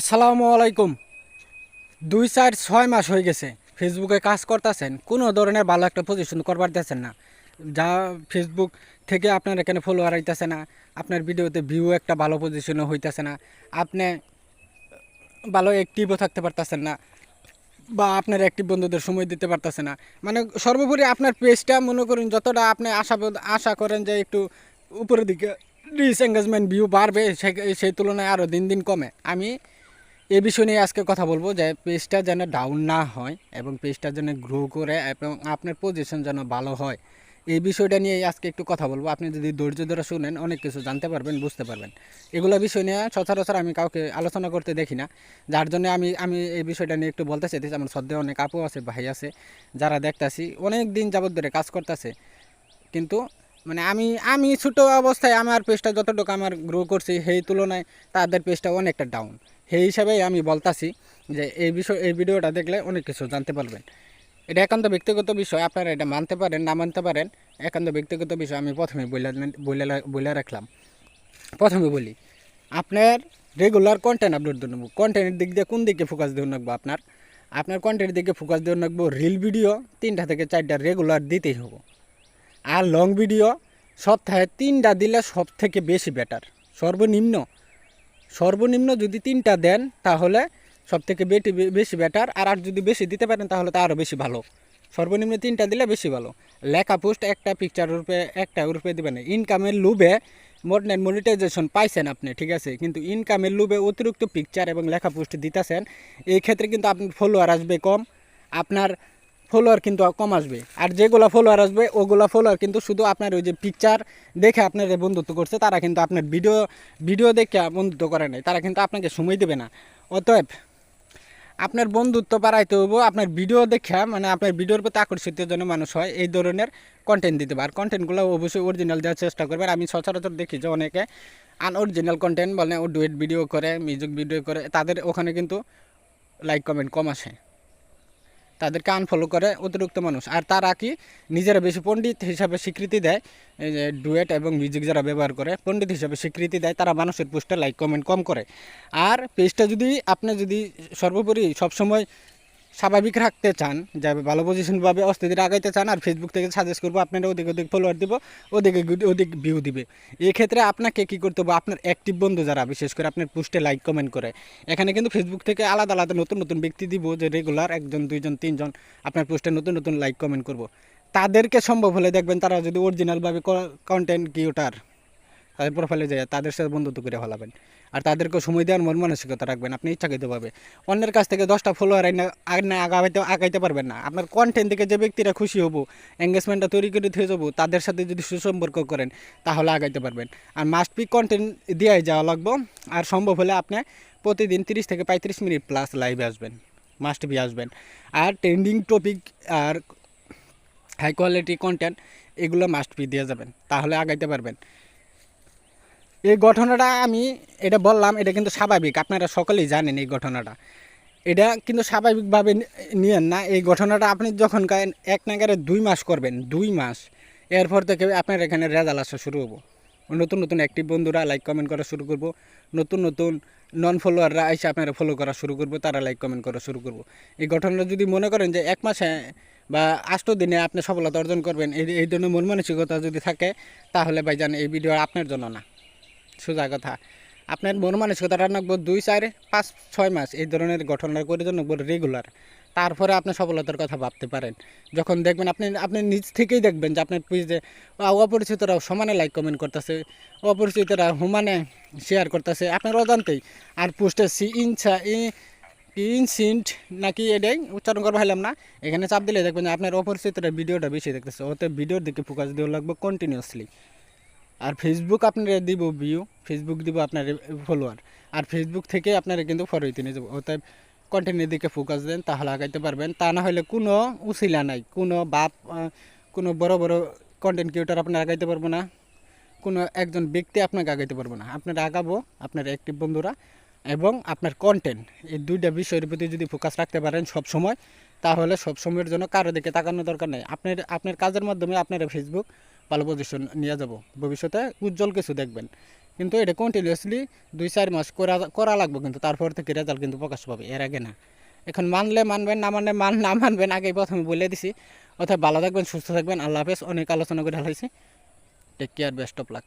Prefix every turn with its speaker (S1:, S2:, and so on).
S1: আসসালামু আলাইকুম। দুই চার ছয় মাস হয়ে গেছে ফেসবুকে কাজ করতেছেন, কোনো ধরনের ভালো একটা পজিশন করবার দিয়েছেন না। যা ফেসবুক থেকে আপনার এখানে ফলোয়ার আইতেছে না, আপনার ভিডিওতে ভিউ একটা ভালো পজিশনে হইতেছে না, আপনি ভালো অ্যাক্টিভও থাকতে পারতেছেন না, বা আপনার অ্যাক্টিভ বন্ধুদের সময় দিতে পারতেছে না। মানে সর্বোপরি আপনার পেজটা মনে করুন যতটা আপনি আশা আশা করেন যে একটু উপরের দিকে রিচ এঙ্গেজমেন্ট ভিউ বাড়বে সেই তুলনায় আরও দিন দিন কমে। আমি এই বিষয় নিয়ে আজকে কথা বলব যে পেজটা যেন ডাউন না হয় এবং পেজটা যেন গ্রো করে এবং আপনার পজিশন যেন ভালো হয়। এই বিষয়টা নিয়ে আজকে একটু কথা বলব। আপনি যদি ধৈর্য ধরে শুনেন, অনেক কিছু জানতে পারবেন, বুঝতে পারবেন। এগুলো বিষয় নিয়ে সচরাচর আমি কাউকে আলোচনা করতে দেখি না। যার জন্য আমি আমি এই বিষয়টা নিয়ে একটু বলতে চাইতেছি। আমার সদ্যে অনেক আপু আছে, ভাই আছে, যারা দেখতাছি, অনেক দিন যাবত ধরে কাজ করতেছে। কিন্তু মানে আমি আমি ছোটো অবস্থায় আমার পেজটা যতটুকু আমার গ্রো করছি, সেই তুলনায় তাদের পেজটা অনেকটা ডাউন সেই হিসাবেই আমি বলতাছি যে এই বিষয়, এই ভিডিওটা দেখলে অনেক কিছু জানতে পারবেন। এটা একান্ত ব্যক্তিগত বিষয়, আপনারা এটা মানতে পারেন, না মানতে পারেন, একান্ত ব্যক্তিগত বিষয় আমি প্রথমে বলে রাখলাম। প্রথমে বলি, আপনার রেগুলার কন্টেন্ট আপলোড দিয়ে নেব। কন্টেন্টের দিক দিয়ে কোন দিকে ফোকাস দিয়ে রাখব আপনার? আপনার কন্টেন্টের দিকে ফোকাস দিয়ে রাখব রিল ভিডিও তিনটা থেকে চারটা রেগুলার দিতেই হব। আর লং ভিডিও সপ্তাহে তিনটা দিলে সব থেকে বেশি বেটার সর্বনিম্ন সর্বনিম্ন যদি তিনটা দেন, তাহলে সব থেকে বেটি বেশি বেটার। আর আর যদি বেশি দিতে পারেন, তাহলে তো আরও বেশি ভালো। সর্বনিম্ন তিনটা দিলে বেশি ভালো। লেখা পোস্ট একটা পিকচার রূপে, একটা রূপে দেবেন। ইনকামের লুবে মোটনেট মনিটাইজেশন পাইছেন আপনি, ঠিক আছে? কিন্তু ইনকামের লুবে অতিরিক্ত পিকচার এবং লেখা পোস্ট দিতেছেন, এই ক্ষেত্রে কিন্তু আপনার ফলোয়ার আসবে কম। আপনার ফলোয়ার কিন্তু কম আসবে। আর যেগুলো ফলোয়ার আসবে, ওগুলো ফলোয়ার কিন্তু শুধু আপনার ওই যে পিকচার দেখে আপনার বন্ধুত্ব করছে, তারা কিন্তু আপনার ভিডিও ভিডিও দেখে বন্ধুত্ব করে নাই, তারা কিন্তু আপনাকে সময় দেবে না। অতএব আপনার বন্ধুত্ব বাড়াইতে হব আপনার ভিডিও দেখে মানে আপনার ভিডিওর প্রতি আকর্ষিত যেন মানুষ হয়, এই ধরনের কন্টেন্ট দিতে পারে কন্টেন্টগুলো অবশ্যই অরিজিনাল দেওয়ার চেষ্টা করবেন আমি সচরাচর দেখি যে অনেকে আনঅরিজিনাল কন্টেন্ট বলে ও ডুয়েট ভিডিও করে মিউজিক ভিডিও করে, তাদের ওখানে কিন্তু লাইক কমেন্ট কম আসে। তাদেরকে আনফলো করে অতিরিক্ত মানুষ। আর তারা কি নিজেরা বেশি পণ্ডিত হিসাবে স্বীকৃতি দেয় যে ডুয়েট এবং মিউজিক যারা ব্যবহার করে, পণ্ডিত হিসাবে স্বীকৃতি দেয়, তারা মানুষের পোস্টে লাইক কমেন্ট কম করে। আর পেজটা যদি আপনি যদি সর্বোপরি সবসময় স্বাভাবিক রাখতে চান যে ভালো পজিশন পাবে অস্থিতির আগাইতে চান, আর ফেসবুক থেকে সাজেস্ট করব, আপনারা ওদিকে ওদিক ফলোয়ার দিব, ওদিকে ওদিক ভিউ দিবে। এই ক্ষেত্রে আপনাকে কী করতে হবে? আপনার অ্যাক্টিভ বন্ধু যারা, বিশেষ করে আপনার পোস্টে লাইক কমেন্ট করে, এখানে কিন্তু ফেসবুক থেকে আলাদা আলাদা, নতুন নতুন ব্যক্তি দিব, যে রেগুলার একজন, দুইজন, তিনজন আপনার পোস্টে নতুন নতুন লাইক কমেন্ট করব। তাদেরকে সম্ভব হলে দেখবেন তারা যদি অরিজিনালভাবে কন্টেন্ট ক্রিয়েটার তাদের প্রোফাইলে যায় তাদের সাথে বন্ধুত্ব করে ফেলাবেন। আর তাদেরকে সময় দেওয়ার মন মানসিকতা রাখবেন, আপনি ইচ্ছাকৃতভাবে অন্যের কাছ থেকে দশটা ফলোয়ার আইনে আগাইতে আগাইতে পারবেন না। আপনার কন্টেন্ট থেকে যে ব্যক্তিরা খুশি হব এঙ্গেজমেন্টটা তৈরি করে থেকে যাব, তাদের সাথে যদি সুসম্পর্ক করেন, তাহলে আগাইতে পারবেন। আর মাস্ট বি কন্টেন্ট দিয়েই যাওয়া লাগবো। আর সম্ভব হলে আপনি প্রতিদিন তিরিশ থেকে পঁয়ত্রিশ মিনিট প্লাস লাইভে আসবেন। মাস্ট বি আসবেন। আর ট্রেন্ডিং টপিক আর হাই কোয়ালিটি কন্টেন্ট এগুলো মাস্ট বি দিয়ে যাবেন। তাহলে আগাইতে পারবেন। এই ঘটনাটা আমি এটা বললাম, এটা কিন্তু স্বাভাবিক, আপনারা সকলেই জানেন এই ঘটনাটা। এটা কিন্তু স্বাভাবিকভাবে নিয়েন না, এই ঘটনাটা আপনি যখন এক নাগারে দুই মাস করবেন, দুই মাস। এরপর থেকে আপনার এখানে রেজাল্ট আসা শুরু হব। নতুন নতুন অ্যাক্টিভ বন্ধুরা লাইক কমেন্ট করা শুরু করব। নতুন নতুন নন ফলোয়াররা এসে আপনারা ফলো করা শুরু করব, তারা লাইক কমেন্ট করা শুরু করব। এই ঘটনাটা যদি মনে করেন যে এক মাসে বা আষ্ট দিনে আপনি সফলতা অর্জন করবেন, এই এই ধরনের মন মানসিকতা যদি থাকে, তাহলে ভাইজান এই ভিডিও আপনার জন্য না। সোজা কথা। আপনার মন মানসিকতা রাখব দুই, চার, পাঁচ, ছয় মাস। এই ধরনের ঘটনার করে জন্য রেগুলার তারপরে আপনি সফলতার কথা ভাবতে পারেন। যখন দেখবেন আপনি আপনি নিজ থেকেই দেখবেন যে আপনার পেজে অপরিচিতরা সমানে লাইক কমেন্ট করতেছে, অপরিচিতরা হুমানে শেয়ার করতেছে, আপনার অজান্তেই। আর পোস্টে সি ইনসা ইনসিন্ট নাকি এটাই উচ্চারণ করব, হাইলাম না। এখানে চাপ দিলে দেখবেন যে আপনার অপরিচিতরা ভিডিওটা বেশি দেখতেছে। ওতে ভিডিওর দিকে ফোকাস দেওয়া লাগবে কন্টিনিউয়াসলি আর ফেসবুক আপনারা দিব ভিউ ফেসবুক দিব আপনার ফলোয়ার আর ফেসবুক থেকে আপনারা কিন্তু ফরইতে নিয়ে যাব। অতএব কন্টেন্টের দিকে ফোকাস দেন, তাহলে আগাইতে পারবেন। তা না হলে কোনো উচিলা নাই, কোনো বাপ কোনো বড় বড় কন্টেন্ট ক্রিয়েটার আপনার আগাইতে পারব না, কোনো একজন ব্যক্তি আপনাকে আগাইতে পারব না। আপনারা আগাবো, আপনার অ্যাক্টিভ বন্ধুরা, এবং আপনার কন্টেন্ট এই দুইটা বিষয়ের প্রতি যদি ফোকাস রাখতে পারেন সব সময়, তাহলে সব সময়ের জন্য কারও দিকে তাকানোর দরকার নেই। আপনার আপনার কাজের মাধ্যমে আপনারা ফেসবুক ভালো পজিশন নিয়ে যাব। ভবিষ্যতে উজ্জ্বল কিছু দেখবেন। কিন্তু এটা কন্টিনিউয়াসলি দুই চার মাস করা করা লাগবে কিন্তু, তারপর থেকে রেজাল্ট কিন্তু প্রকাশ পাবে, এর আগে না। এখন মানলে মানবেন, না মানলে মান, না মানবেন আগে প্রথমে বলে দিছি। অর্থাৎ ভালো থাকবেন, সুস্থ থাকবেন, আল্লাহ হাফেজ, অনেক আলোচনা করে হয়েছে take care best of luck